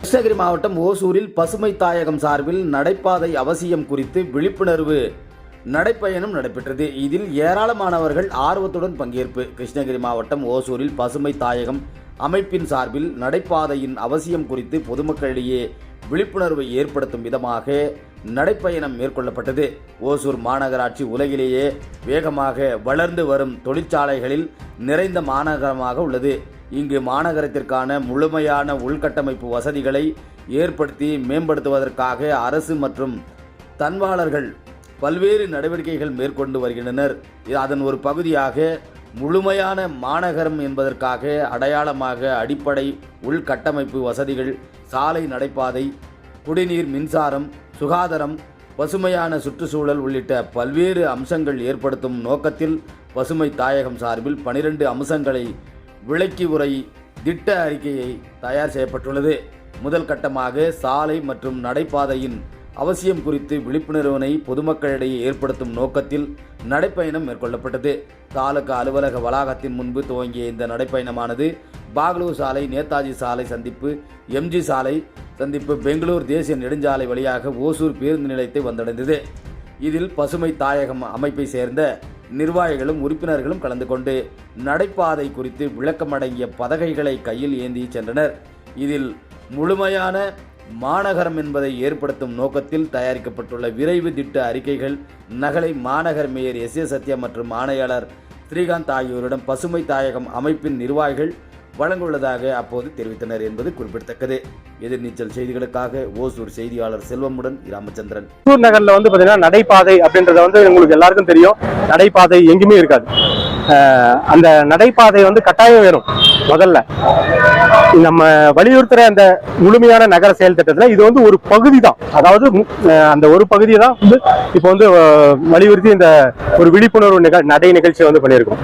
கிருஷ்ணகிரி மாவட்டம் ஓசூரில் பசுமை தாயகம் சார்பில் நடைபாதை அவசியம் குறித்து விழிப்புணர்வு நடைப்பயணம் நடைபெற்றது. இதில் ஏராளமானவர்கள் ஆர்வத்துடன் பங்கேற்பு. கிருஷ்ணகிரி மாவட்டம் ஓசூரில் பசுமை தாயகம் அமைப்பின் சார்பில் நடைபாதையின் அவசியம் குறித்து பொதுமக்களிடையே விழிப்புணர்வை ஏற்படுத்தும் விதமாக நடைப்பயணம் மேற்கொள்ளப்பட்டது. ஓசூர் மாநகராட்சி உலகிலேயே வேகமாக வளர்ந்து வரும் தொழிற்சாலைகளில் நிறைந்த மாநகரமாக உள்ளது. இங்கு மாநகரத்திற்கான முழுமையான உள்கட்டமைப்பு வசதிகளை ஏற்படுத்தி மேம்படுத்துவதற்காக அரசு மற்றும் தன்வாளர்கள் பல்வேறு நடவடிக்கைகள் மேற்கொண்டு வருகின்றனர். அதன் ஒரு பகுதியாக முழுமையான மாநகரம் என்பதற்காக அடையாளமாக அடிப்படை உள்கட்டமைப்பு வசதிகள் சாலை நடைபாதை குடிநீர் மின்சாரம் சுகாதாரம் பசுமையான சுற்றுச்சூழல் உள்ளிட்ட பல்வேறு அம்சங்கள் ஏற்படுத்தும் நோக்கத்தில் பசுமை தாயகம் சார்பில் பனிரெண்டு அம்சங்களை விளக்கி உரை திட்ட அறிக்கையை தயார் செய்யப்பட்டுள்ளது. முதல் கட்டமாக சாலை மற்றும் நடைபாதையின் அவசியம் குறித்து விழிப்புணர்வினை பொதுமக்களிடையே ஏற்படுத்தும் நோக்கத்தில் நடைப்பயணம் மேற்கொள்ளப்பட்டது. தாலுகா அலுவலக வளாகத்தின் முன்பு துவங்கிய இந்த நடைப்பயணமானது பாகலூர் சாலை நேதாஜி சாலை சந்திப்பு எம்ஜி சாலை சந்திப்பு பெங்களூர் தேசிய நெடுஞ்சாலை வழியாக ஓசூர் பேருந்து நிலையத்தை வந்தடைந்தது. இதில் பசுமை தாயகம் அமைப்பை சேர்ந்த நிர்வாகிகளும் உறுப்பினர்களும் கலந்து கொண்டு நடைபாதை குறித்து விளக்கமடங்கிய பதகைகளை கையில் ஏந்தி சென்றனர். இதில் முழுமையான மாநகரம் என்பதை ஏற்படுத்தும் நோக்கத்தில் தயாரிக்கப்பட்டுள்ள விரைவு திட்ட அறிக்கைகள் நகலை மாநகர் மேயர் எஸ் ஏ சத்யா மற்றும் ஆணையாளர் ஸ்ரீகாந்த் ஆகியோரிடம் பசுமை தாயகம் அமைப்பின் நிர்வாகிகள் வழங்குள்ளதாக அப்போது தெரிவித்தனர் என்பது குறிப்பிடத்தக்கது. எதிர்நீச்சல் செய்திகளுக்காக ஓசூர் செய்தியாளர் செல்வமுடன் ராமச்சந்திரன் திருப்பூர் நகர்ல வந்து பாத்தீங்கன்னா நடைபாதை அப்படின்றத வந்து உங்களுக்கு எல்லாருக்கும் தெரியும். நடைபாதை எங்கேயுமே இருக்காது. அந்த நடைபாதை வந்து கட்டாயம் வேணும் முதல்ல. நம்ம வலியுறுத்துற அந்த முழுமையான நகர செயல் திட்டத்துல இது வந்து ஒரு பகுதி தான் அதாவது அந்த ஒரு பகுதியை தான் வந்து இப்போ வந்து வலியுறுத்தி இந்த ஒரு விழிப்புணர்வு நிக நடை நிகழ்ச்சியை வந்து பண்ணியிருக்கோம்.